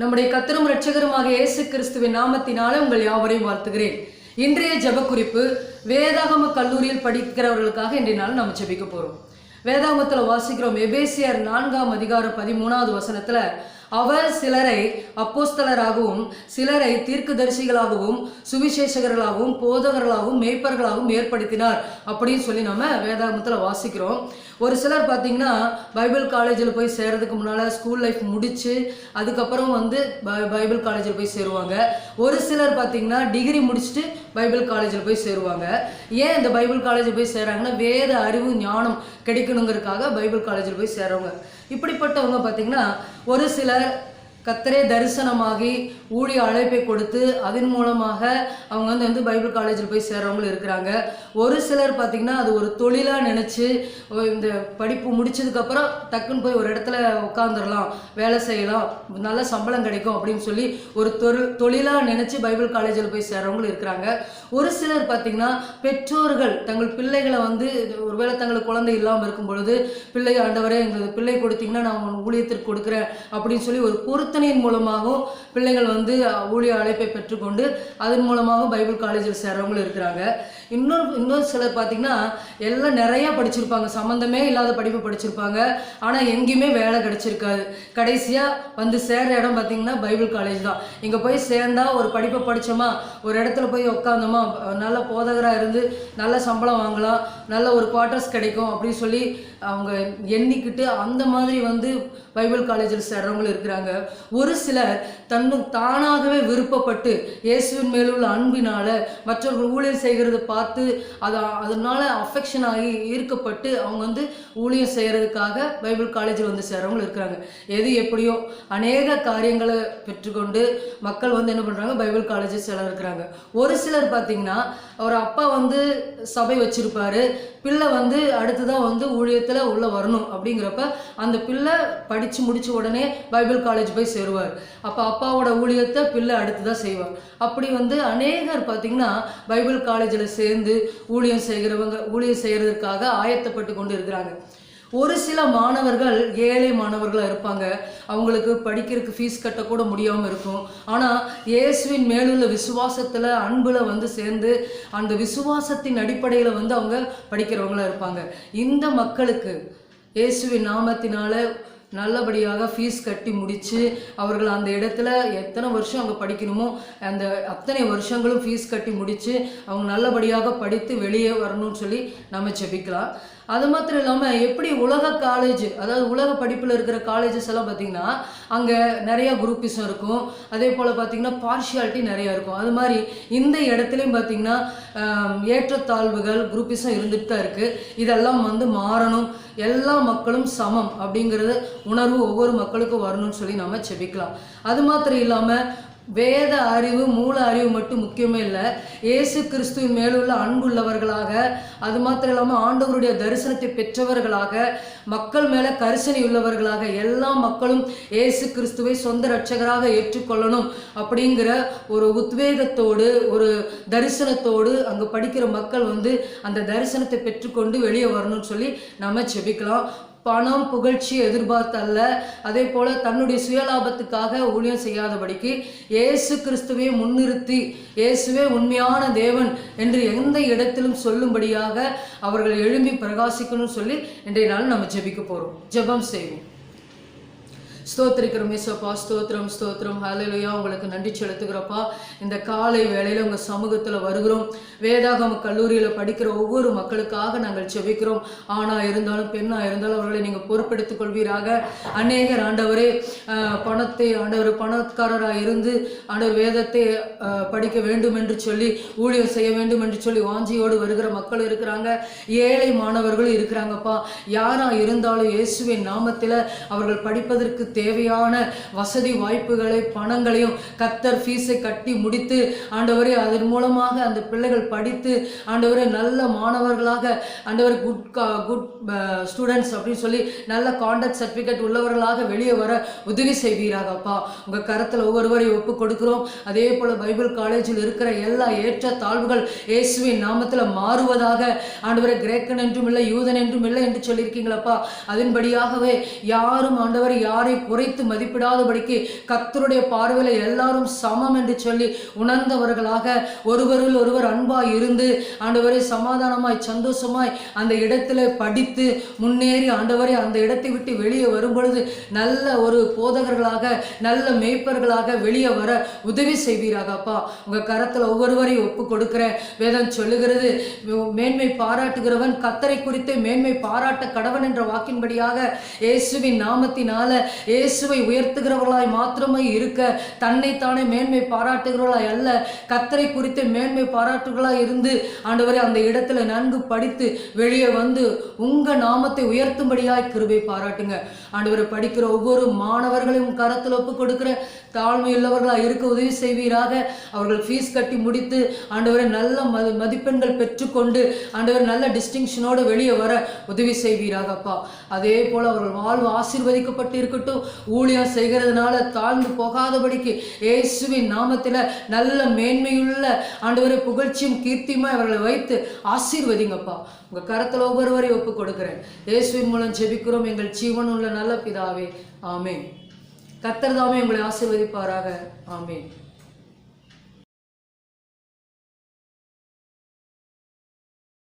நம்முடைய கத்தரும் ரட்சகருமாக இயேசு கிறிஸ்துவின் நாமத்தினால உங்கள் யாவரையும் வாழ்த்துகிறேன். இன்றைய ஜெப குறிப்பு வேதாகம கல்லூரியில் படிக்கிறவர்களுக்காக இன்றைய நாள் நம்ம ஜெபிக்க போறோம். வேதாகமத்தில் வாசிக்கிறோம் எபேசியர் நான்காம் அதிகாரம் பதிமூணாவது வசனத்துல அவர் சிலரை அப்போஸ்தலராகவும் சிலரை தீர்க்கதரிசிகளாகவும் சுவிசேஷகர்களாகவும் போதகர்களாகவும் மேய்ப்பர்களாகவும் ஏற்படுத்தினார். அப்படின்னு சொல்லி நம்ம வேதாகமத்தில் வாசிக்கிறோம். ஒரு சிலர் பார்த்தீங்கன்னா பைபிள் காலேஜில் போய் சேர்றதுக்கு முன்னால் ஸ்கூல் லைஃப் முடித்து அதுக்கப்புறம் வந்து பை- பைபிள் காலேஜில் போய் சேருவாங்க. ஒரு சிலர் பார்த்தீங்கன்னா டிகிரி முடிச்சுட்டு பைபிள் காலேஜில் போய் சேருவாங்க. ஏன் இந்த பைபிள் காலேஜில் போய் சேராங்கன்னா வேத அறிவு ஞானம் கிடைக்கணுங்கிறதுக்காக பைபிள் காலேஜில் போய் சேர்றவங்க. இப்படிப்பட்டவங்க பார்த்தீங்கன்னா ஒரு சிலர் கத்தரே தரிசனமாகி ஊழிய அழைப்பை கொடுத்து அதன் மூலமாக அவங்க வந்து வந்து பைபிள் காலேஜில் போய் சேர்றவங்களும் இருக்கிறாங்க. ஒரு சிலர் பார்த்திங்கன்னா அது ஒரு தொழிலாக நினச்சி இந்த படிப்பு முடிச்சதுக்கப்புறம் டக்குன்னு போய் ஒரு இடத்துல உட்காந்துடலாம் வேலை செய்யலாம் நல்ல சம்பளம் கிடைக்கும் அப்படின்னு சொல்லி ஒரு தொழில் தொழிலாக நினச்சி பைபிள் காலேஜில் போய் சேர்றவங்களும் இருக்கிறாங்க. ஒரு சிலர் பார்த்திங்கன்னா பெற்றோர்கள் தங்கள் பிள்ளைகளை வந்து ஒருவேளை தங்களுக்கு குழந்தை இல்லாமல் இருக்கும் பொழுது பிள்ளை ஆண்டவரே எங்களுக்கு பிள்ளை கொடுத்தீங்கன்னா நான் ஊழியத்திற்கு கொடுக்குறேன் அப்படின்னு சொல்லி ஒரு பொருத்தனையின் மூலமாகவும் பிள்ளைகள் வந்து ஊழிய அழைப்பை பெற்றுக்கொண்டு அதன் மூலமாகவும் பைபிள் காலேஜில் சேர்றவங்களும் இருக்கிறாங்க. இன்னொரு இன்னொரு சிலர் பார்த்தீங்கன்னா எல்லாம் நிறையா படிச்சிருப்பாங்க. சம்மந்தமே இல்லாத படிப்பு படிச்சிருப்பாங்க. ஆனால் எங்கேயுமே வேலை கிடச்சிருக்காது. கடைசியாக வந்து சேர்ற இடம் பார்த்தீங்கன்னா பைபிள் காலேஜ் தான். இங்கே போய் சேர்ந்தா ஒரு படிப்பை படித்தோமா ஒரு இடத்துல போய் உட்காந்தோமா நல்ல போதகராக இருந்து நல்ல சம்பளம் வாங்கலாம் நல்ல ஒரு குவார்ட்டர்ஸ் கிடைக்கும் அப்படின்னு சொல்லி அவங்க எண்ணிக்கிட்டு அந்த மாதிரி வந்து பைபிள் காலேஜில் சேர்றவங்களும் இருக்கிறாங்க. ஒரு சிலர் தன்னும் தானாகவே விருப்பப்பட்டு இயேசுவின் மேலுள்ள அன்பினால் மற்றவர்கள் ஊழியர் செய்கிறத பார்த்து அது அதனால் அஃபெக்ஷன் ஆகி ஈர்க்கப்பட்டு அவங்க வந்து ஊழியம் செய்கிறதுக்காக பைபிள் காலேஜில் வந்து சேர்றவங்களும் இருக்கிறாங்க. எது எப்படியோ அநேக காரியங்களை பெற்றுக்கொண்டு மக்கள் வந்து என்ன பண்ணுறாங்க பைபிள் காலேஜில் சிலர் இருக்கிறாங்க. ஒரு சிலர் பார்த்திங்கன்னா ஒரு அப்பா வந்து சபை வச்சுருப்பாரு. பிள்ளை வந்து அடுத்துதான் வந்து ஊழியத்தில் உள்ள வரணும் அப்படிங்கிறப்ப அந்த பிள்ளை படித்து முடிச்ச உடனே பைபிள் காலேஜ் போய் சேருவார். அப்போ அப்பாவோட ஊழியத்தை பிள்ளை அடுத்ததாக செய்வார். அப்படி வந்து அநேகர் பார்த்தீங்கன்னா பைபிள் காலேஜில் சேர்ந்து ஊழியம் செய்கிறவங்க ஊழியம் செய்கிறதுக்காக ஆயத்தப்பட்டு கொண்டு இருக்கிறாங்க. ஒரு சில மாணவர்கள் ஏழை மாணவர்களாக இருப்பாங்க. அவங்களுக்கு படிக்கிறதுக்கு ஃபீஸ் கட்டக்கூட முடியாமல் இருக்கும். ஆனால் இயேசுவின் மேலுள்ள விசுவாசத்தில் அன்பில் வந்து சேர்ந்து அந்த விசுவாசத்தின் அடிப்படையில் வந்து அவங்க படிக்கிறவங்களாக இருப்பாங்க. இந்த மக்களுக்கு இயேசுவின் நாமத்தினால நல்லபடியாக ஃபீஸ் கட்டி முடித்து அவர்கள் அந்த இடத்துல எத்தனை வருஷம் அங்கே படிக்கணுமோ அந்த அத்தனை வருஷங்களும் ஃபீஸ் கட்டி முடித்து அவங்க நல்லபடியாக படித்து வெளியே வரணும்னு சொல்லி நம்ம ஜெபிக்கலாம். அது மாத்திரம் இல்லாமல் எப்படி உலக காலேஜ் அதாவது உலக படிப்பில் இருக்கிற காலேஜஸ் எல்லாம் பார்த்தீங்கன்னா அங்கே நிறையா குரூப்பிஸும் இருக்கும். அதே போல் பார்த்தீங்கன்னா பார்ஷியாலிட்டி நிறையா இருக்கும். அது மாதிரி இந்த இடத்துலையும் பார்த்தீங்கன்னா ஏற்றத்தாழ்வுகள் குரூப்பிஸும் இருந்துட்டு தான் இருக்குது இதெல்லாம் வந்து மாறணும். எல்லா மக்களும் சமம் அப்படிங்கிறது உணர்வு ஒவ்வொரு மக்களுக்கும் வரணும்னு சொல்லி நம்ம செபிக்கலாம். அது மாத்திரம் இல்லாமல் வேத அறிவு மூல அறிவு மட்டும் முக்கியமே இல்லை. இயேசு கிறிஸ்துவின் மேலுள்ள அன்புள்ளவர்களாக அது மாத்திரம் இல்லாமல் ஆண்டவருடைய தரிசனத்தை பெற்றவர்களாக மக்கள் மேலே கரிசனை உள்ளவர்களாக எல்லா மக்களும் இயேசு கிறிஸ்துவை சொந்த ரட்சகராக ஏற்றுக்கொள்ளணும் அப்படிங்கிற ஒரு உத்வேகத்தோடு ஒரு தரிசனத்தோடு அங்கே படிக்கிற மக்கள் வந்து அந்த தரிசனத்தை பெற்றுக்கொண்டு வெளியே வரணும்னு சொல்லி நம்ம செபிக்கலாம் பணம் புகழ்ச்சி எதிர்பார்த்தல்ல அதே போல தன்னுடைய சுயலாபத்துக்காக ஊழியம் செய்யாதபடிக்கு இயேசு கிறிஸ்துவை முன்னிறுத்தி இயேசுவே உண்மையான தேவன் என்று எந்த இடத்திலும் சொல்லும்படியாக அவர்கள் எழும்பி பிரகாசிக்கணும்னு சொல்லி இன்றைய நாள் நம்ம ஜெபிக்க போறோம். ஜெபம் செய்வோம். ஸ்தோத்திரிக்கிறோம் ஏசப்பா. ஸ்தோத்திரம் ஸ்தோத்திரம். ஹலையிலையா உங்களுக்கு நன்றி செலுத்துகிறப்பா. இந்த காலை வேளையில் உங்கள் சமூகத்தில் வருகிறோம். வேதாகம கல்லூரியில் படிக்கிற ஒவ்வொரு மக்களுக்காக நாங்கள் செபிக்கிறோம். ஆணாக இருந்தாலும் பெண்ணாக இருந்தாலும் அவர்களை நீங்கள் பொறுப்பெடுத்துக் கொள்வீராக. அநேகர் ஆண்டவரே பணத்தை ஆண்டவர் பணக்காரராக இருந்து ஆண்டவர் வேதத்தை படிக்க வேண்டும் என்று சொல்லி ஊழியம் செய்ய வேண்டும் என்று சொல்லி வாஞ்சியோடு வருகிற மக்கள் இருக்கிறாங்க. ஏழை மாணவர்களும் இருக்கிறாங்கப்பா. யாராக இருந்தாலும் இயேசுவின் நாமத்தில் அவர்கள் படிப்பதற்கு தேவையான வசதி வாய்ப்புகளை பணங்களையும் கத்தர் ஃபீஸை கட்டி முடித்து ஆண்டவரே அதன் மூலமாக அந்த பிள்ளைகள் படித்து ஆண்டவரே நல்ல மாணவர்களாக ஆண்டவர் குட் குட் ஸ்டூடெண்ட்ஸ் அப்படின்னு சொல்லி நல்ல கான்டாக்ட் சர்டிஃபிகேட் உள்ளவர்களாக வெளியே வர உதவி செய்வீராகப்பா உங்கள் கரத்தில் ஒவ்வொருவரையும் ஒப்பு கொடுக்குறோம் அதே போல் பைபிள் காலேஜில் இருக்கிற எல்லா ஏற்ற தாழ்வுகள் இயேசுவின் நாமத்தில் மாறுவதாக ஆண்டவரை கிரேக்கன் என்றும் இல்லை யூதன் என்றும் இல்லை என்று சொல்லியிருக்கீங்களப்பா. அதன்படியாகவே யாரும் ஆண்டவர் யாரை குறைத்து மதிப்பிடாதபடிக்கு கத்தருடைய பார்வையில் எல்லாரும் சமம் என்று சொல்லி உணர்ந்தவர்களாக ஒருவரில் ஒருவர் அன்பாய் இருந்து ஆண்டவரை சமாதானமாய் சந்தோஷமாய் அந்த இடத்துல படித்து முன்னேறி ஆண்டவரை அந்த இடத்தை விட்டு வெளியே வரும்பொழுது நல்ல ஒரு போதகர்களாக நல்ல மேய்ப்பர்களாக வெளியே வர உதவி செய்வீராக அப்பா. உங்க கரத்தில் ஒவ்வொருவரையும் ஒப்பு கொடுக்கிறேன். வேதம் சொல்லுகிறது மேன்மை பாராட்டுகிறவன் கத்தரை குறித்து மேன்மை பாராட்ட கடவன் என்ற வாக்கின்படியாக இயேசுவின் நாமத்தினால இயேசுவை உயர்த்துகிறவர்களாய் மாத்திரமே இருக்க தன்னைத்தானே மேன்மை பாராட்டுகிறவர்களாய் அல்ல கத்தரை குறித்து மேன்மை பாராட்டுகளாய் இருந்து ஆண்டவரை அந்த இடத்துல நன்கு படித்து வெளியே வந்து உங்க நாமத்தை உயர்த்தும்படியாய் கிருபை பாராட்டுங்க. ஆண்டவரை படிக்கிற ஒவ்வொரு மாணவர்களையும் கரத்தில் ஒப்பு கொடுக்கிற தாழ்மையுள்ளவர்களாக இருக்க உதவி செய்வீராக. அவர்கள் ஃபீஸ் கட்டி முடித்து ஆண்டவரை நல்ல மதி மதிப்பெண்கள் பெற்றுக்கொண்டு ஆண்டவர் நல்ல டிஸ்டிங்ஷனோடு வெளியே வர உதவி செய்வீராக அப்பா அதே போல் அவர்கள் வாழ்வு ஆசீர்வதிக்கப்பட்டு இருக்கட்டும். ஊழியம் செய்கிறதுனால தாழ்ந்து போகாதபடிக்கு இயேசுவின் நாமத்தில் நல்ல மேன்மையுள்ள ஆண்டவரை புகழ்ச்சியும் கீர்த்தியுமா அவர்களை வைத்து ஆசீர்வதிங்கப்பா. உங்கள் கரத்தில் ஒவ்வொருவரையும் ஒப்பு கொடுக்குறேன். இயேசுவின் மூலம் ஜெபிக்கிறோம். எங்கள் ஜீவன் உள்ள நல்ல பிதாவே. ஆமேன். கத்தர்தாமே உங்களை ஆசீர்வதிப்பாராக. ஆமேன்.